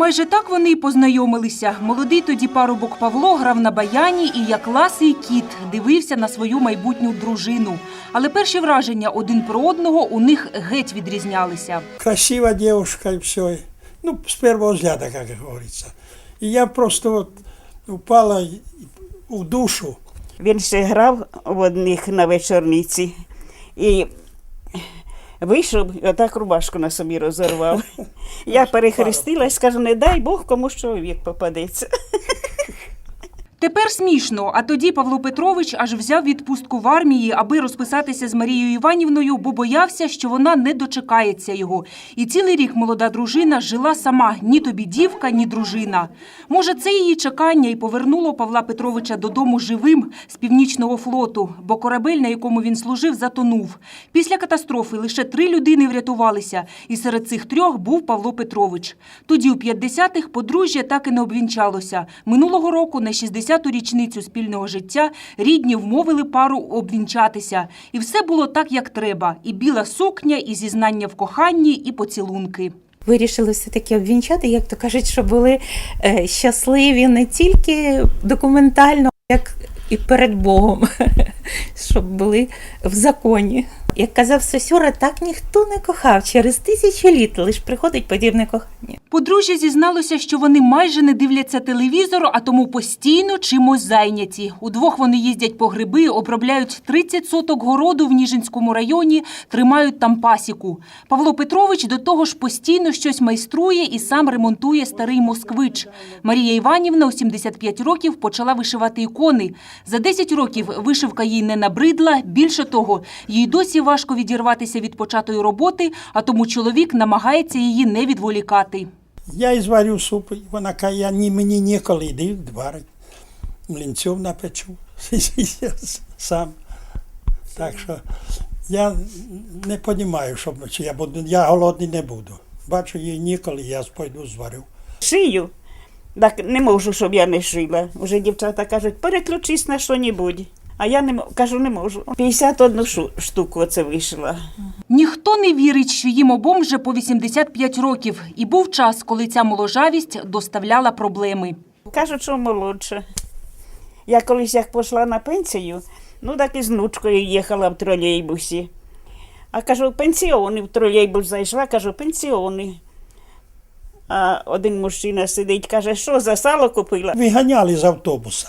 Майже так вони й познайомилися. Молодий тоді парубок Павло грав на баяні і як ласий кіт дивився на свою майбутню дружину. Але перші враження один про одного у них геть відрізнялися. красивая девушка и все. Ну, с первого взгляда, как говорится. И я просто вот упала в душу. Він ще грав в одних на вечорниці і вийшов отак рубашку на собі розорвав. Я перехрестилась, кажу, не дай Бог комусь чоловік попадеться. Тепер смішно, а тоді Павло Петрович аж взяв відпустку в армії, аби розписатися з Марією Іванівною, бо боявся, що вона не дочекається його. І цілий рік молода дружина жила сама, ні тобі дівка, ні дружина. Може, це її чекання і повернуло Павла Петровича додому живим з північного флоту, бо корабель, на якому він служив, затонув. Після катастрофи лише три людини врятувалися, і серед цих трьох був Павло Петрович. Тоді у 50-х подружжя так і не обвінчалося. Минулого року на 60-ту річницю спільного життя рідні вмовили пару обвінчатися. І все було так, як треба: і біла сукня, і зізнання в коханні, і поцілунки. Вирішили все-таки обвінчати, як то кажуть, що були е, щасливі не тільки документально, як і перед Богом, щоб були в законі. Як казав Сосюра, так ніхто не кохав. Через тисячі літ лише приходить подібне кохання. Подружжя зізналося, що вони майже не дивляться телевізор, а тому постійно чимось зайняті. Удвох вони їздять по гриби, обробляють 30 соток городу в Ніжинському районі, тримають там пасіку. Павло Петрович до того ж постійно щось майструє і сам ремонтує старий москвич. Марія Іванівна у 75 років почала вишивати ікони. За 10 років вишивка їй не набридла. Більше того, їй досі важко відірватися від початої роботи, а тому чоловік намагається її не відволікати. Я і зварю суп, вона каже, я ні, мені ніколи йди варить. Млинців напечу сам. Так що я не розумію, що я буду, я голодний не буду. Бачу, їй ніколи, я пойду зварю. Шию. Так не можу, щоб я не шила. Уже дівчата кажуть, переключись на що-небудь. А я не кажу, не можу. 51 шу- штуку оце вишила. Ніхто не вірить, що їм обом вже по 85 років. І був час, коли ця моложавість доставляла проблеми. Кажуть, що молодше. Я колись як пішла на пенсію, ну так і з внучкою їхала в тролейбусі. А кажу, пенсіони в тролейбус зайшла, кажу, пенсіони. А один мужчина сидить, каже, що за сало купила? Виганяли з автобуса.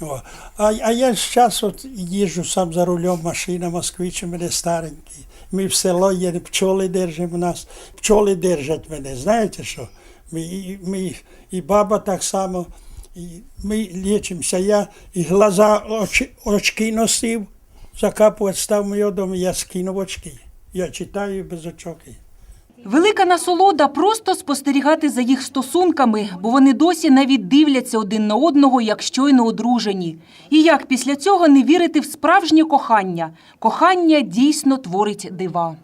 О. А, а я зараз от їжджу сам за рулем, машина москвич у мене старенький. Ми в село їдемо, пчоли держимо нас. Пчоли держать мене, знаєте що? Ми, і- ми, і баба так само, і ми лічимося. Я і глаза, очі, очки носив, закапувати став моєго дому, я скинув очки. Я читаю без очок. Велика насолода просто спостерігати за їх стосунками, бо вони досі навіть дивляться один на одного, як щойно одружені. І як після цього не вірити в справжнє кохання? Кохання дійсно творить дива.